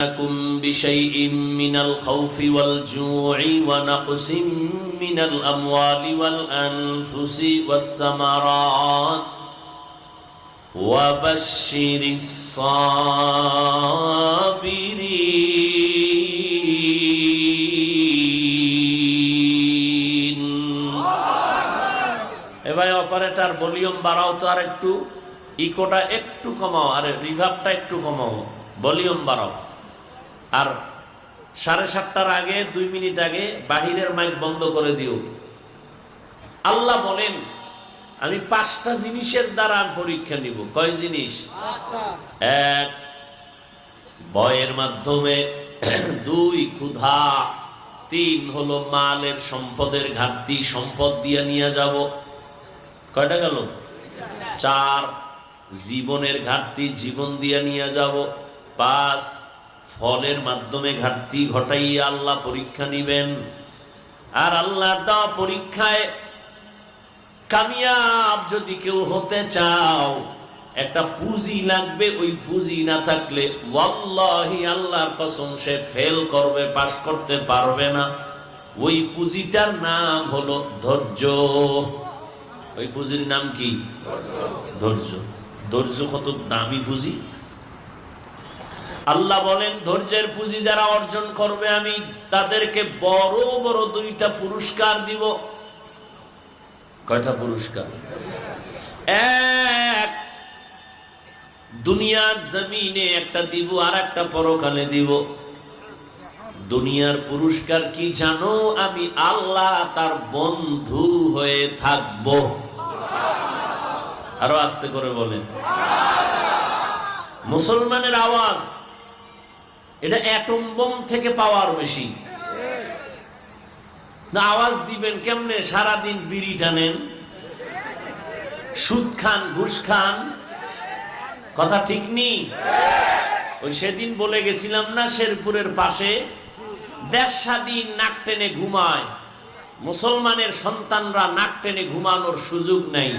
لكم بشيء من الخوف والجوع ونقص من الأموال والأنفس والثمرات وبشر الصابرين এবার operator volume বাড়াও তো আর একটু ইকোটা একটু কমাও আর রিভাবটা একটু কমাও ভলিউম বাড়াও আর সাড়ে সাতটার আগে, দুই মিনিট আগে বাহিরের মাইক বন্ধ করে দিও। আল্লাহ বলেন, আমি পাঁচটা জিনিসের দ্বারা পরীক্ষা নিব। কয় জিনিস? এক বয়ের মাধ্যমে। দুই, ক্ষুধা। তিন হলো মালের সম্পদের ঘাটতি, সম্পদ দিয়ে নিয়ে যাব। কয়টা গেল? চার, জীবনের ঘাটতি, জীবন দিয়ে নিয়ে যাব। পাঁচ ফলের মাধ্যমে ঘাটতি ঘটাইয়া আল্লাহ পরীক্ষা নিবেন আর আল্লাহর দেওয়া পরীক্ষায় কামিয়াব যদি কেউ হতে চাও, একটা পুঁজি লাগবে, ওই পুঁজি না থাকলে ওয়াল্লাহি আল্লাহর কসম সে ফেল করবে, পাশ করতে পারবে না। ওই পুঁজিটার নাম হলো ধৈর্য। ওই পুঁজির নাম কি? ধৈর্য। ধৈর্য কত দামি পুঁজি? আল্লাহ বলেন, ধৈর্যের পুঁজি যারা অর্জন করবে আমি, তাদেরকে বড় বড় দুইটা পুরস্কার দিব। কয়টা পুরস্কার? এক, দুনিয়ার জমিনে একটা দিব আর একটা পরকালে দিব। দুনিয়ার পুরস্কার কি জানো? আমি আল্লাহ তার বন্ধু হয়ে থাকব। আরও আস্তে করে বলেন। মুসলমানের আওয়াজ এটা অ্যাটম বোম থেকে পাওয়ার বেশি না আওয়াজ দিবেন কেমনে? সারাদিন বিড়ি টানেন। সুদ খান ঘুষ খান। কথা ঠিক নেই ওই সেদিন বলে গেছিলাম না শেরপুরের পাশে? দেড় স্বাধীন নাক টেনে ঘুমায়। মুসলমানের সন্তানরা নাক টেনে ঘুমানোর সুযোগ নেই।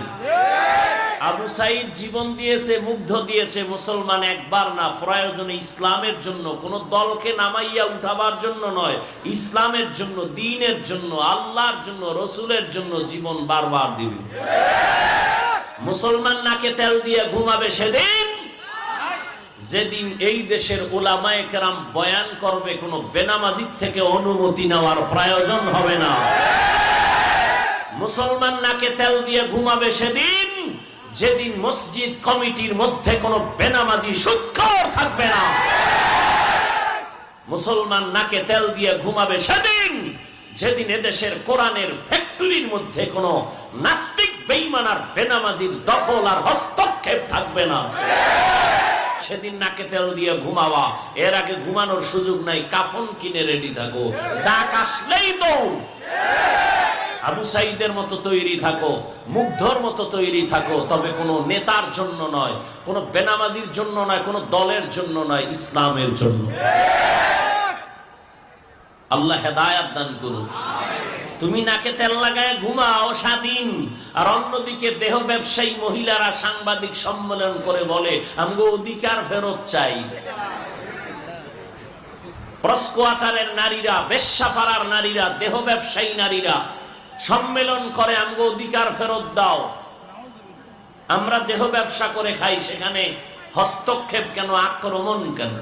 আবু সাইদ জীবন দিয়েছে, মুগ্ধ দিয়েছে মুসলমান একবার না, প্রয়োজনে ইসলামের জন্য, কোন দলকে নামাইয়া উঠাবার জন্য নয়, ইসলামের জন্য, দিনের জন্য, আল্লাহর জন্য, রসুলের জন্য জীবন বারবার দিবে। মুসলমান নাকে তেল দিয়ে ঘুমাবে সেদিন। যেদিন এই দেশের ওলামায়ে কেরাম বয়ান করবে, কোনো বেনামাজির থেকে অনুমতি নেওয়ার প্রয়োজন হবে না। মুসলমান নাকে তেল দিয়ে ঘুমাবে সেদিন। যেদিন মসজিদ কমিটির মধ্যে কোনো বেনামাজি সুৎখর থাকবে না। মুসলমান নাকে তেল দিয়ে ঘুমাবে সেদিন, যেদিন এদেশের কোরআনের ফ্যাক্টরির মধ্যে কোনো নাস্তিক বেইমান আর বেনামাজির দখল আর হস্তক্ষেপ থাকবে না। সেদিন নাকে তেল দিয়ে ঘুমাওয়া এর আগে ঘুমানোর সুযোগ নাই, কাফন কিনে রেডি থাকো। ডাক আসলেই দৌড়। আবু সাইদের মতো তৈরি থাকো, মুগ্ধর মতো তৈরি থাকো, তবে কোনো নেতার জন্য নয়, কোনো বেনামাজির জন্য নয়, কোনো দলের জন্য নয়, ইসলামের জন্য। আল্লাহ হেদায়াত দান করুন। তুমি নাকে তেল লাগায় ঘুমাও স্বাধীন আর অন্যদিকে দেহ ব্যবসায়ী মহিলারা সাংবাদিক সম্মেলন করে বলে, আমগো অধিকার ফেরত চাই। প্রস্কোয়াটারের নারীরা, বেশ্যাপাড়ার নারীরা, দেহ ব্যবসায়ী নারীরা সম্মেলন করে, আমগো অধিকার ফেরত দাও। আমরা দেহ ব্যবসা করে খাই, সেখানে হস্তক্ষেপ কেন, আক্রমণ কেন?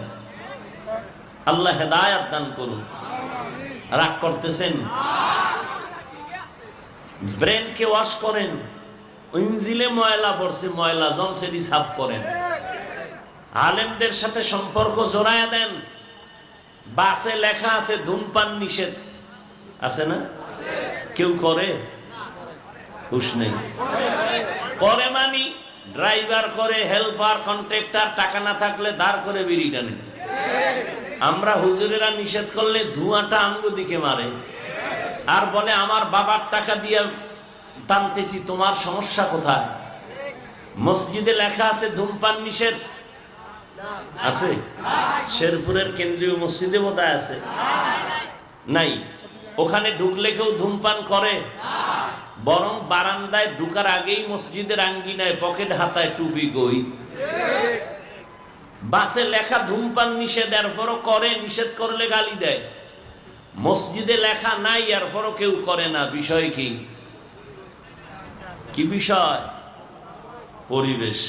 আল্লাহ হেদায়াত দান করুন। রাগ করতেছেন? ব্রেনকে ওয়াশ করেন। ইঞ্জিলে ময়লা পড়ছে, ময়লা জমসেডি সাফ করেন। আলেমদের সাথে সম্পর্ক জোড়ায়া দেন। বাসে লেখা আছে, ধূমপান নিষেধ। আছে না? কেউ করে? হুশ নেই। করে মানি? ড্রাইভার করে, হেল্পার, কন্ট্রাক্টর, টাকা না থাকলে দাঁড় করে বিড়ি আমরা হুজুরেরা নিষেধ করলে ধোঁয়াটা আমগো দিকে মারে। আর বলে, আমার বাবার টাকা দিয়ে টানতেছি, তোমার সমস্যা কোথায়? মসজিদে লেখা আছে, ধূমপান নিষেধ। আছে? শেরপুরের কেন্দ্রীয় মসজিদে বোধহয় আছে। নাই। ওখানে ঢুকলে কেউ ধূমপান করে। বরং বারান্দায় ঢুকার আগেই মসজিদের আঙ্গিনায়, পকেট হাতায় টুপি গই। বাসে লেখা ধূমপান নিষেধ, এরপরও করে, নিষেধ করলে গালি দেয়। মসজিদে লেখা নাই, এরপরও কেউ করে না, বিষয় কি? কি বিষয়? পরিবেশ।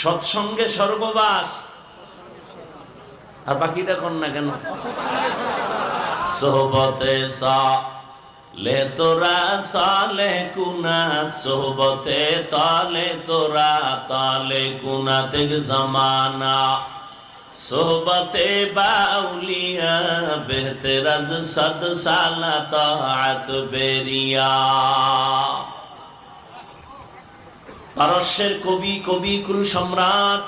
সৎসঙ্গে সর্ববাস আর বাকিটা কর না কেন? সোহবতে লে তোরা সালে কুনাত সোহবতে তালে তোরা তালে কুনাত জমানা। সোহবতে বাউলিয়া বেহতেরাজ সদ সালা তাআত বেরিয়া। পারস্যের কবি কবি কুল সম্রাট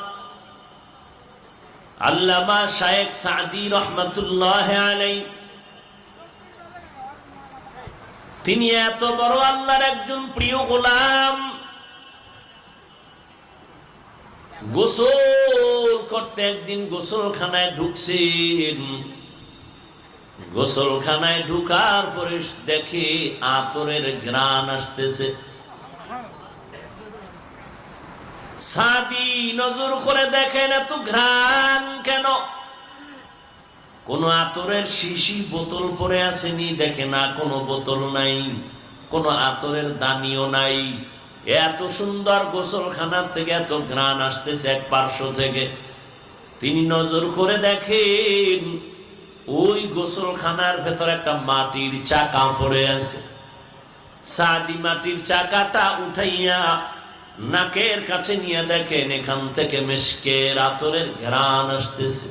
আল্লামা শায়েখ সাদি রহমতুল্লাহ আলাই তিনি এত বড় আল্লাহর একজন প্রিয় গোলাম। গোসল করতে একদিন গোসলখানায় ঢুকছেন। গোসলখানায় ঢুকার পরে দেখে আতরের ঘ্রাণ আসতেছে। সাদি নজর করে দেখেন এত ঘ্রাণ কেন? কোন আতরের শিশি বোতল পরে আসেনি, দেখে না কোনো বোতল নাই, কোনো আতরের দানিও নাই। এত সুন্দর গোসলখানার থেকে এত ঘ্রাণ আসতেছে এক পার্শ্ব থেকে। তিনি নজর করে দেখেন, ওই গোসলখানার ভেতর একটা মাটির চাকা পড়ে আছে। সাদি মাটির চাকাটা উঠাইয়া নাকের কাছে নিয়ে দেখেন, এখান থেকে মেশকের আতরের ঘ্রাণ আসতেছে।